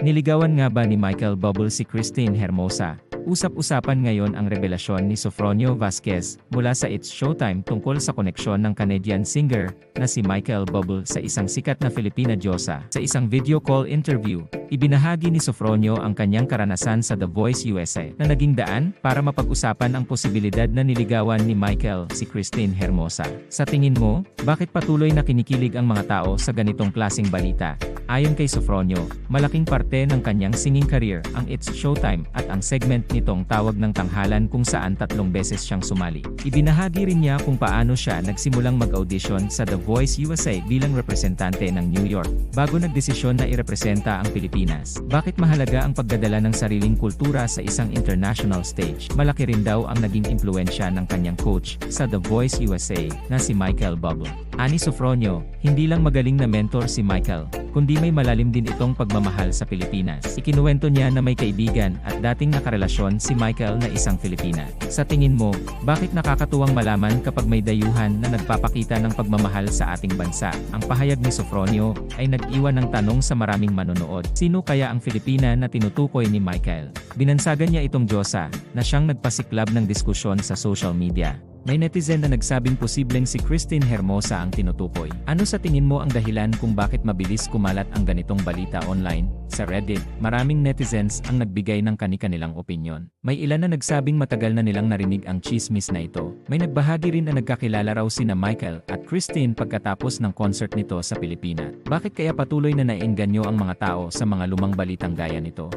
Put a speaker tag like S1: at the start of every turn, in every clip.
S1: Niligawan nga ba ni Michael Bubble si Christine Hermosa? Usap-usapan ngayon ang revelasyon ni Sofronio Vasquez mula sa It's Showtime tungkol sa koneksyon ng Canadian singer na si Michael Bubble sa isang sikat na Filipina diyosa. Sa isang video call interview, ibinahagi ni Sofronio ang kanyang karanasan sa The Voice USA na naging daan para mapag-usapan ang posibilidad na niligawan ni Michael si Christine Hermosa. Sa tingin mo, bakit patuloy na kinikilig ang mga tao sa ganitong klasing balita? Ayon kay Sofronio, malaking parte ng kanyang singing career ang It's Showtime at ang segment nitong tawag ng tanghalan kung saan tatlong beses siyang sumali. Ibinahagi rin niya kung paano siya nagsimulang mag-audition sa The Voice USA bilang representante ng New York, bago nagdesisyon na irepresenta ang Pilipinas. Bakit mahalaga ang pagdadala ng sariling kultura sa isang international stage? Malaki rin daw ang naging impluensya ng kanyang coach sa The Voice USA na si Michael Bubble. Ani Sofronio, hindi lang magaling na mentor si Michael, kundi may malalim din itong pagmamahal sa Pilipinas. Ikinuwento niya na may kaibigan at dating nakarelasyon si Michael na isang Filipina. Sa tingin mo, bakit nakakatuwang malaman kapag may dayuhan na nagpapakita ng pagmamahal sa ating bansa? Ang pahayag ni Sofronio ay nag-iwan ng tanong sa maraming manonood. Sino kaya ang Filipina na tinutukoy ni Michael? Binansagan niya itong Diyosa na siyang nagpasiklab ng diskusyon sa social media. May netizen na nagsabing posibleng si Christine Hermosa ang tinutukoy. Ano sa tingin mo ang dahilan kung bakit mabilis kumalat ang ganitong balita online? Sa Reddit, maraming netizens ang nagbigay ng kani-kanilang opinyon. May ilan na nagsabing matagal na nilang narinig ang chismis na ito. May nagbahagi rin na nagkakilala raw sina Michael at Christine pagkatapos ng concert nito sa Pilipina. Bakit kaya patuloy na naiengganyo ang mga tao sa mga lumang balitang gaya nito?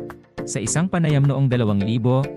S1: Sa isang panayam noong 2005,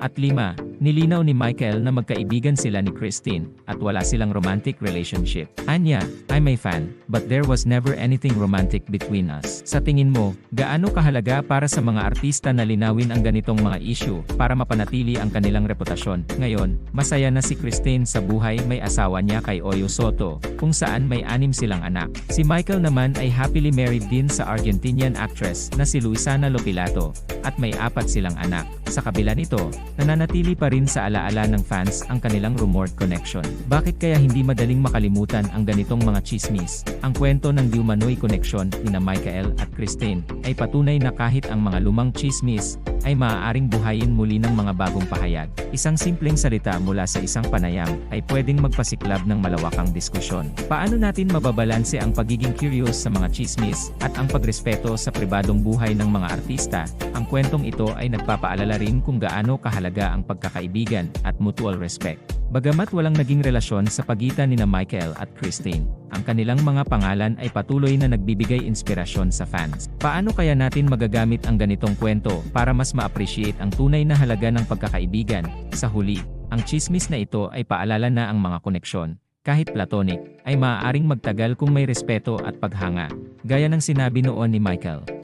S1: nilinaw ni Michael na magkaibigan sila ni Christine at wala silang romantic relationship. Anya, I'm a fan, but there was never anything romantic between us. Sa tingin mo, gaano kahalaga para sa mga artista na linawin ang ganitong mga issue para mapanatili ang kanilang reputasyon? Ngayon, masaya na si Christine sa buhay may asawa niya kay Oyo Soto, kung saan may anim silang anak. Si Michael naman ay happily married din sa Argentinian actress na si Luisana Lopilato, at may apat silang anak. Sa kabila nito, nananatili pa rin sa alaala ng fans ang kanilang rumored connection. Bakit kaya hindi madaling makalimutan ang ganitong mga chismis? Ang kwento ng diumanoy connection ni na Michael at Christine ay patunay na kahit ang mga lumang chismis ay maaaring buhayin muli ng mga bagong pahayag. Isang simpleng salita mula sa isang panayam ay pwedeng magpasiklab ng malawakang diskusyon. Paano natin mababalanse ang pagiging curious sa mga chismis at ang pagrespeto sa pribadong buhay ng mga artista? Ang kwentong ito ay nagpapaalala rin kung gaano kahalaga ang pagkakaibigan at mutual respect. Bagamat walang naging relasyon sa pagitan ni Michael at Christine, ang kanilang mga pangalan ay patuloy na nagbibigay inspirasyon sa fans. Paano kaya natin magagamit ang ganitong kwento para mas ma-appreciate ang tunay na halaga ng pagkakaibigan? Sa huli, ang chismis na ito ay paalala na ang mga koneksyon, kahit platonic, ay maaaring magtagal kung may respeto at paghanga, gaya ng sinabi noon ni Michael.